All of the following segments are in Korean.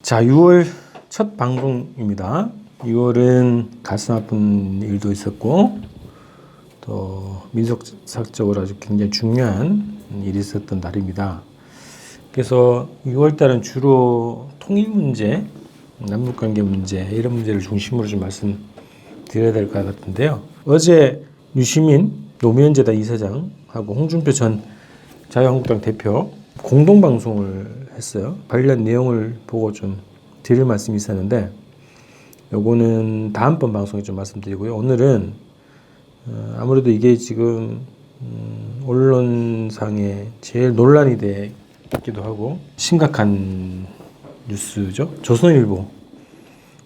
자, 6월 첫 방송입니다. 6월은 가슴 아픈 일도 있었고, 또 민속학적으로 아주 굉장히 중요한 일이 있었던 날입니다. 그래서 6월 달은 주로 통일 문제, 남북 관계 문제, 이런 문제를 중심으로 좀 말씀드려야 될 것 같은데요. 어제 유시민 노무현재단 이사장하고 홍준표 전 자유한국당 대표 공동 방송을 했어요. 관련 내용을 보고 좀 드릴 말씀이 있었는데 요거는 다음번 방송에 좀 말씀드리고요. 오늘은 어, 아무래도 이게 지금 음, 언론상에 제일 논란이 되기도 하고 심각한 뉴스죠. 조선일보.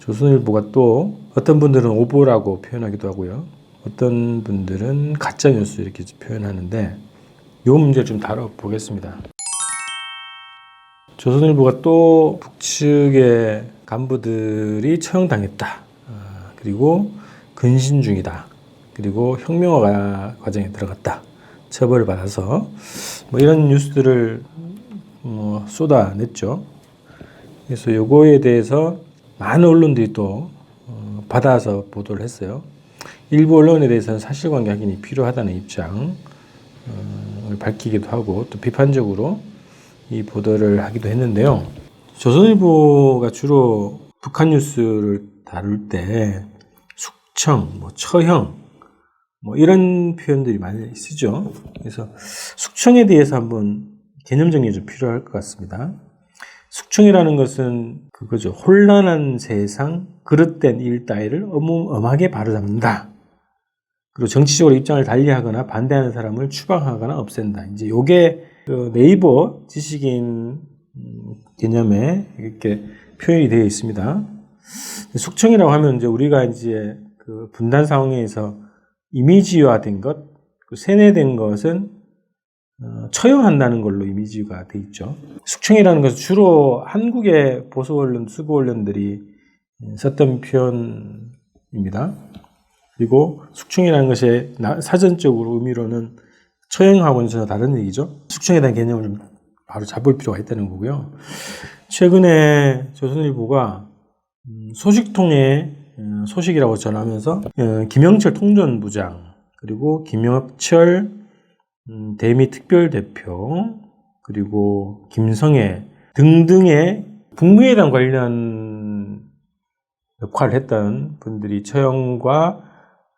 조선일보가 또 어떤 분들은 오보라고 표현하기도 하고요. 어떤 분들은 가짜 뉴스 이렇게 표현하는데 요 문제 좀 다뤄보겠습니다. 조선일보가 또 북측의 간부들이 처형당했다. 아, 그리고 근신 중이다. 그리고 혁명화 과정에 들어갔다. 처벌을 받아서 뭐 이런 뉴스들을 뭐 쏟아냈죠. 그래서 요거에 대해서 많은 언론들이 또 어, 받아서 보도를 했어요. 일부 언론에 대해서는 사실관계 확인이 필요하다는 입장을 밝히기도 하고 또 비판적으로 이 보도를 하기도 했는데요. 조선일보가 주로 북한 뉴스를 다룰 때 숙청, 뭐 처형, 뭐 이런 표현들이 많이 쓰죠. 그래서 숙청에 대해서 한번 개념 정리 좀 필요할 것 같습니다. 숙청이라는 것은 그거죠. 혼란한 세상, 그릇된 일 따위를 어마하게 바로잡는다. 그리고 정치적으로 입장을 달리하거나 반대하는 사람을 추방하거나 없앤다. 이제 요게 그 네이버 지식인 음, 개념에 이렇게 표현이 되어 있습니다. 숙청이라고 하면 이제 우리가 이제 그 분단 상황에서 이미지화된 것, 그 세뇌된 것은 어, 처형한다는 걸로 이미지가 돼 있죠. 숙청이라는 것은 주로 한국의 보수 언론, 수구 언론들이 썼던 표현입니다. 그리고 숙청이라는 것의 사전적으로 의미로는 처형하고는 전혀 다른 얘기죠. 숙청에 대한 개념을 좀 바로 잡을 필요가 있다는 거고요. 최근에 조선일보가 음, 소식통의 어, 소식이라고 전하면서 어, 김영철 통전부장 그리고 김영철 음, 대미 특별대표 그리고 김성애 등등의 북미회담 관련 역할을 했던 분들이 처형과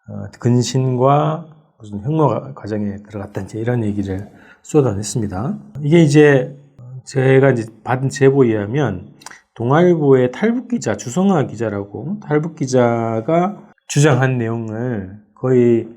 어, 근신과 무슨 혁명 과정에 들어갔다든지 이런 얘기를 쏟아냈습니다. 이게 이제 제가 이제 받은 제보에 의하면 동아일보의 탈북 기자 주성아 기자라고 탈북 기자가 주장한 내용을 거의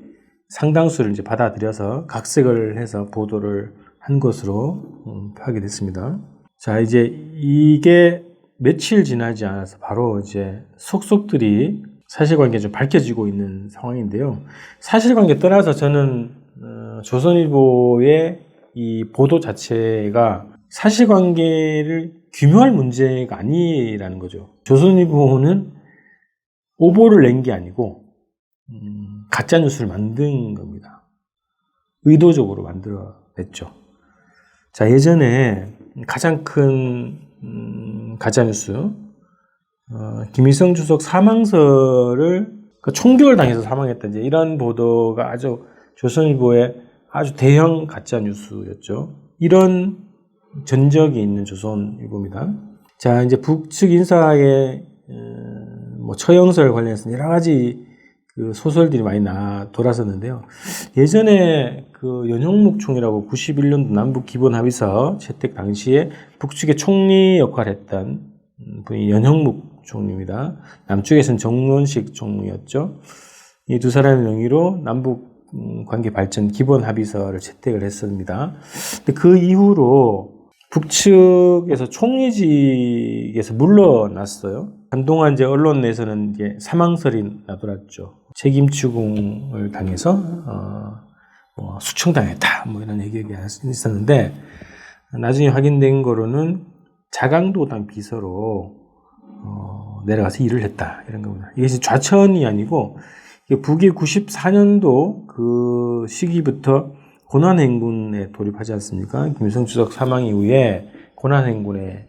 상당수를 이제 받아들여서 각색을 해서 보도를 한 것으로 음, 파악이 됐습니다. 자 이제 이게 며칠 지나지 않아서 바로 이제 속속들이 사실관계 좀 밝혀지고 있는 상황인데요. 사실관계 떠나서 저는 어, 조선일보의 이 보도 자체가 사실관계를 규명할 문제가 아니라는 거죠. 조선일보는 오보를 낸 게 아니고 음, 가짜 뉴스를 만든 겁니다. 의도적으로 만들어냈죠. 자 예전에 가장 큰 음, 가짜 뉴스 어, 김일성 주석 사망설을 그 총격을 당해서 사망했다 이제 이런 보도가 아주 조선일보의 아주 대형 가짜 뉴스였죠. 이런 전적이 있는 조선일보입니다. 자 이제 북측 인사의 어, 뭐 처형설 관련해서 여러 가지 그 소설들이 많이 나 돌았었는데요. 예전에 그 연형묵 총이라고 91년도 남북 기본 합의서 채택 당시에 북측의 총리 역할을 했던 분이 연형묵 총리입니다. 남쪽에서는 정론식 총리였죠. 이 두 사람의 명의로 남북 관계 발전 기본 합의서를 채택을 했습니다. 근데 그 이후로 북측에서 총리직에서 물러났어요. 한동안 이제 언론 내에서는 이제 사망설이 나돌았죠. 책임 추궁을 당해서 어, 뭐 수청당했다 뭐 이런 얘기가 있었는데 나중에 확인된 거로는 자강도당 비서로 어, 내려가서 일을 했다 이런 겁니다. 이게 좌천이 아니고 북이 94년도 그 시기부터 고난행군에 돌입하지 않습니까? 김일성 주석 사망 이후에 고난행군에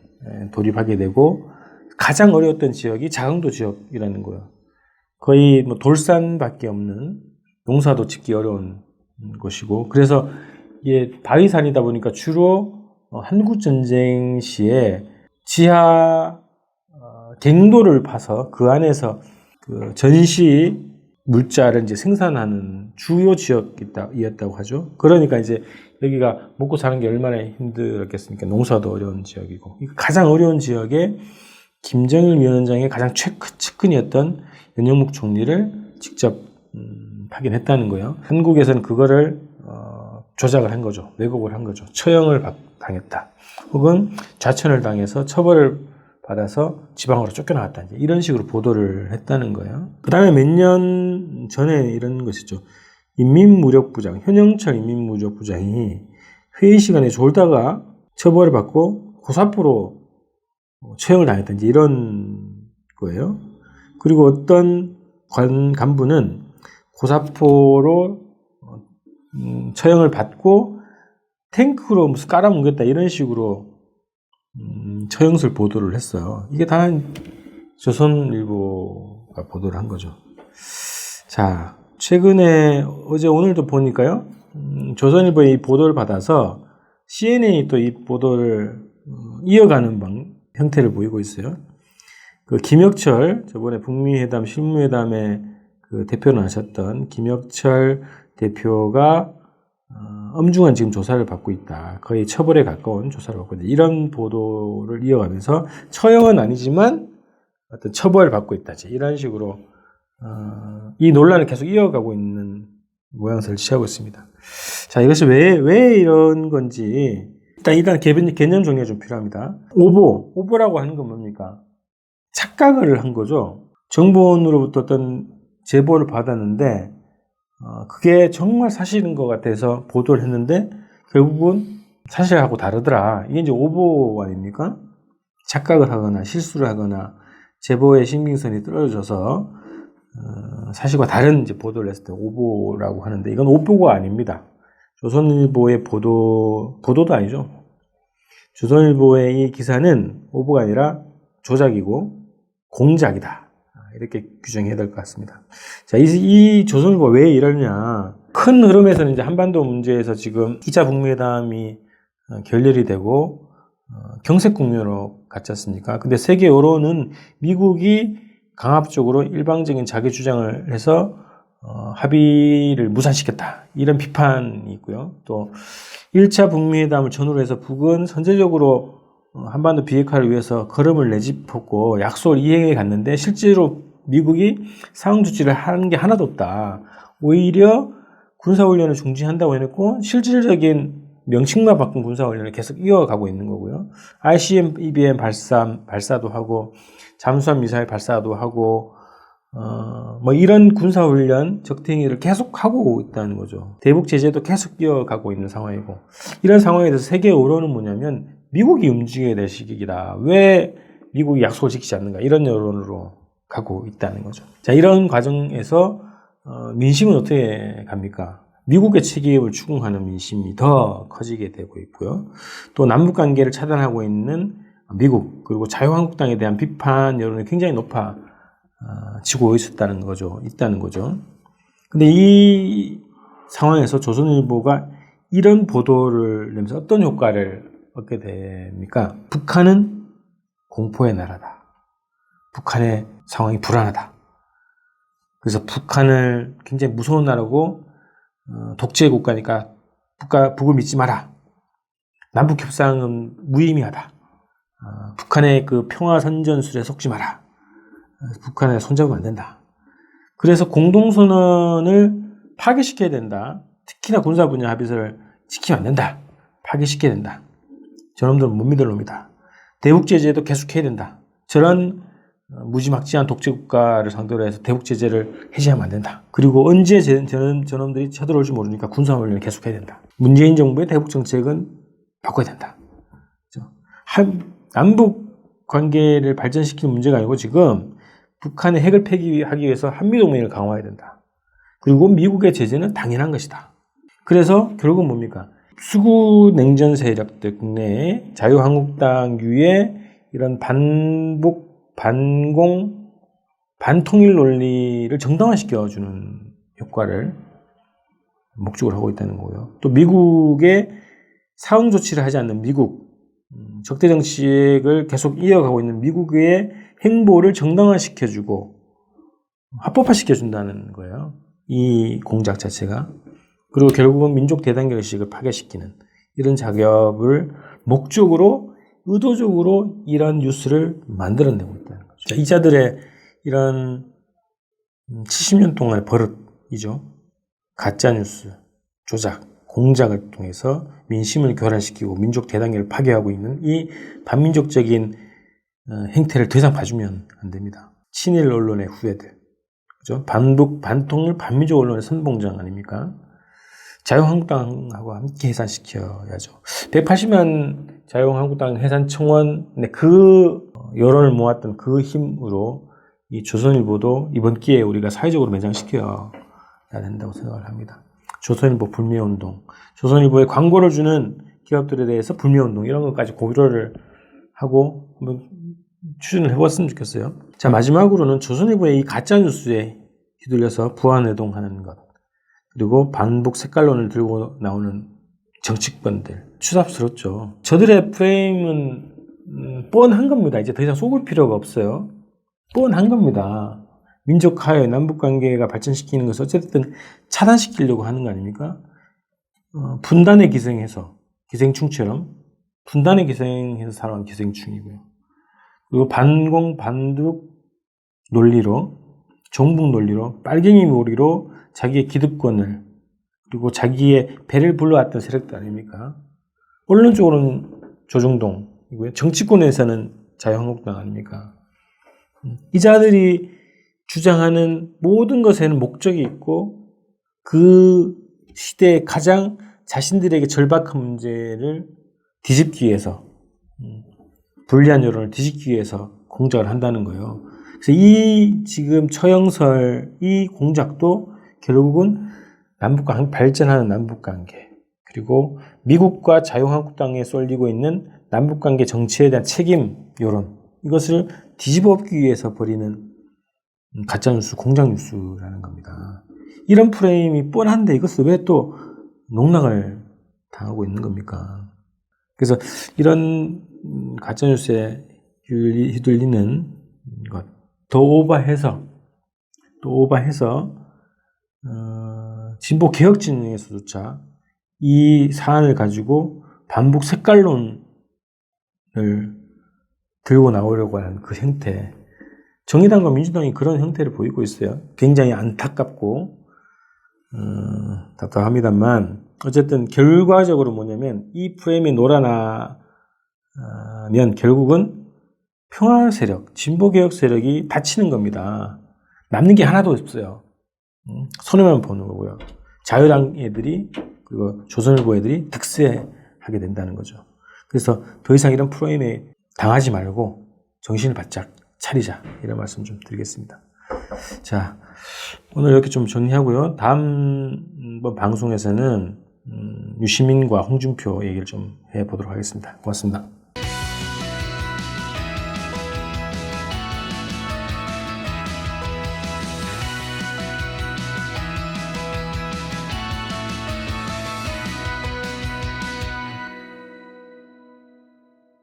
돌입하게 되고 가장 어려웠던 지역이 자강도 지역이라는 거예요. 거의 뭐 돌산밖에 없는 농사도 짓기 어려운 곳이고 그래서 이게 바위산이다 보니까 주로 어, 한국 전쟁 시에 지하 어, 갱도를 파서 그 안에서 그 전시 물자를 이제 생산하는 주요 지역이었다고 하죠. 그러니까 이제 여기가 먹고 사는 게 얼마나 힘들었겠습니까? 농사도 어려운 지역이고 가장 어려운 지역에 김정일 위원장의 가장 최측- 측근이었던 연영묵 총리를 직접 음, 파견했다는 거예요. 한국에서는 그거를 어, 조작을 한 거죠. 왜곡을 한 거죠. 처형을 받- 당했다. 혹은 좌천을 당해서 처벌을 받아서 지방으로 쫓겨나갔다. 이제 이런 식으로 보도를 했다는 거예요. 그 다음에 몇 년 전에 이런 것이죠. 인민무력부장, 현영철 인민무력부장이 회의 시간에 졸다가 처벌을 받고 고사포로 처형을 당했다. 이제 이런 거예요. 그리고 어떤 관, 간부는 고사포로 어, 음, 처형을 받고 탱크로 무슨 깔아뭉갰다 이런 식으로 음, 처형술 보도를 했어요. 이게 다 조선일보가 보도를 한 거죠. 자, 최근에 어제 오늘도 보니까요. 음, 조선일보의 이 보도를 받아서 CNN이 또 이 보도를 어, 이어가는 방, 형태를 보이고 있어요. 그 김혁철 저번에 북미 회담 실무 회담에 그 대표를 하셨던 김혁철 대표가 어, 엄중한 지금 조사를 받고 있다. 거의 처벌에 가까운 조사를 받고 있다. 이런 보도를 이어가면서 처형은 아니지만 어떤 처벌을 받고 있다. 이런 식으로 어, 이 논란을 계속 이어가고 있는 모양새를 취하고 있습니다. 자, 이것이 왜, 왜 이런 건지 일단 일단 개념, 개념 정리가 좀 필요합니다. 오보, 오보라고 하는 건 뭡니까? 착각을 한 거죠. 정보원으로부터 어떤 제보를 받았는데 어, 그게 정말 사실인 것 같아서 보도를 했는데 결국은 사실하고 다르더라. 이게 이제 오보 아닙니까? 착각을 하거나 실수를 하거나 제보의 신빙성이 떨어져서 어, 사실과 다른 이제 보도를 했을 때 오보라고 하는데 이건 오보가 아닙니다. 조선일보의 보도 보도도 아니죠. 조선일보의 이 기사는 오보가 아니라 조작이고 공작이다. 아, 이렇게 규정해야 될 것 같습니다. 자, 이, 이 조선일보 왜 이러냐. 큰 흐름에서는 이제 한반도 문제에서 지금 2차 북미회담이 어, 결렬이 되고, 어, 경색 국면으로 갔지 않습니까? 근데 세계 여론은 미국이 강압적으로 일방적인 자기 주장을 해서 어, 합의를 무산시켰다. 이런 비판이 있고요. 또 1차 북미회담을 전후로 해서 북은 선제적으로 어, 한반도 비핵화를 위해서 걸음을 내짚었고 약속을 이행해 갔는데 실제로 미국이 상응 조치를 하는 게 하나도 없다. 오히려 군사훈련을 중지한다고 해놓고 실질적인 명칭만 바꾼 군사훈련을 계속 이어가고 있는 거고요. ICBM 발사, 발사도 하고 잠수함 미사일 발사도 하고 어, 뭐 이런 군사훈련 적대행위를 계속 하고 있다는 거죠. 대북 제재도 계속 이어가고 있는 상황이고 이런 상황에 대해서 세계 여론은 뭐냐면 미국이 움직여야 될 시기이다. 왜 미국이 약속을 지키지 않는가 이런 여론으로 가고 있다는 거죠. 자 이런 과정에서 어, 민심은 어떻게 갑니까? 미국의 책임을 추궁하는 민심이 더 커지게 되고 있고요. 또 남북 관계를 차단하고 있는 미국 그리고 자유한국당에 대한 비판 여론이 굉장히 높아 어, 지고 있었다는 거죠. 있다는 거죠. 근데 이 상황에서 조선일보가 이런 보도를 내면서 어떤 효과를 얻게 됩니까? 북한은 공포의 나라다. 북한의 상황이 불안하다. 그래서 북한을 굉장히 무서운 나라고 어, 독재 국가니까 북가, 북을 믿지 마라. 남북 협상은 무의미하다. 어, 북한의 그 평화 선전술에 속지 마라. 북한에 손잡으면 안 된다. 그래서 공동선언을 파괴시켜야 된다. 특히나 군사 분야 합의서를 지키면 안 된다. 파괴시켜야 된다. 저놈들은 못 믿을 놈이다. 대북 제재도 계속해야 된다. 저런 어, 무지막지한 독재 국가를 상대로 해서 대북 제재를 해제하면 안 된다. 그리고 언제 저, 저놈, 저놈들이 쳐들어올지 모르니까 군사훈련을 계속해야 된다. 문재인 정부의 대북 정책은 바꿔야 된다. 한, 남북 관계를 발전시키는 문제가 아니고 지금 북한의 핵을 폐기하기 위해서 한미동맹을 강화해야 된다. 그리고 미국의 제재는 당연한 것이다. 그래서 결국은 뭡니까? 수구 냉전 세력들 국내에 자유한국당류의 이런 반북 반공 반통일 논리를 정당화시켜주는 효과를 목적으로 하고 있다는 거고요. 또 미국의 사응 조치를 하지 않는 미국 음, 적대 정책을 계속 이어가고 있는 미국의 행보를 정당화시켜주고 합법화시켜준다는 거예요. 이 공작 자체가. 그리고 결국은 민족 대단결 의식을 파괴시키는 이런 작업을 목적으로 의도적으로 이런 뉴스를 만들어내고. 자, 이 자들의 이런 70년 동안의 버릇이죠. 가짜 뉴스, 조작, 공작을 통해서 민심을 교란시키고 민족 대단결을 파괴하고 있는 이 반민족적인 어, 행태를 더 이상 봐주면 안 됩니다. 친일 언론의 후예들, 그죠? 반독, 반통일 반민족 언론의 선봉장 아닙니까? 자유한국당하고 함께 해산시켜야죠. 180만 자유한국당 해산 청원의 그 여론을 모았던 그 힘으로 이 조선일보도 이번 기회에 우리가 사회적으로 매장시켜야 된다고 생각을 합니다. 조선일보 불매운동, 조선일보에 광고를 주는 기업들에 대해서 불매운동 이런 것까지 고려를 하고 한번 추진을 해봤으면 좋겠어요. 자 마지막으로는 조선일보의 이 가짜 뉴스에 휘둘려서 부안해동하는 것 그리고 반복 색깔론을 들고 나오는 정치권들 추잡스럽죠. 저들의 프레임은 음, 뻔한 겁니다. 이제 더 이상 속을 필요가 없어요. 뻔한 겁니다. 민족 하에 남북 관계가 발전시키는 것을 어쨌든 차단시키려고 하는 거 아닙니까? 어, 분단에 기생해서 기생충처럼 분단에 기생해서 살아온 기생충이고요. 그리고 반공 반독 논리로 종북 논리로 빨갱이 놀이로 자기의 기득권을 그리고 자기의 배를 불러왔던 세력들 아닙니까? 언론적으로는 조중동 이고요. 정치권에서는 자유한국당 아닙니까? 이 자들이 주장하는 모든 것에는 목적이 있고 그 시대에 가장 자신들에게 절박한 문제를 뒤집기 위해서 음, 불리한 여론을 뒤집기 위해서 공작을 한다는 거예요. 그래서 이 지금 처형설 이 공작도 결국은 남북관 발전하는 남북 관계 그리고 미국과 자유한국당에 쏠리고 있는 남북관계 정치에 대한 책임 여론 이것을 뒤집어 엎기 위해서 벌이는 가짜뉴스, 공장뉴스라는 겁니다. 이런 프레임이 뻔한데 이것을 왜 또 농락을 당하고 있는 겁니까? 그래서 이런 가짜뉴스에 휘둘리는 것, 더 오버해서, 또 오버해서, 어, 진보 개혁 진영에서조차 이 사안을 가지고 반복 색깔론을 들고 나오려고 하는 그 형태, 정의당과 민주당이 그런 형태를 보이고 있어요. 굉장히 안타깝고 어, 답답합니다만 어쨌든 결과적으로 뭐냐면 이 프레임이 놀아나면 결국은 평화 세력, 진보 개혁 세력이 다치는 겁니다. 남는 게 하나도 없어요. 음, 손해만 보는 거고요. 자유당 애들이 그리고 조선일보 애들이 득세하게 된다는 거죠. 그래서 더 이상 이런 프레임에 당하지 말고 정신을 바짝 차리자 이런 말씀 좀 드리겠습니다. 자 오늘 이렇게 좀 정리하고요. 다음번 방송에서는 음, 유시민과 홍준표 얘기를 좀 해보도록 하겠습니다. 고맙습니다.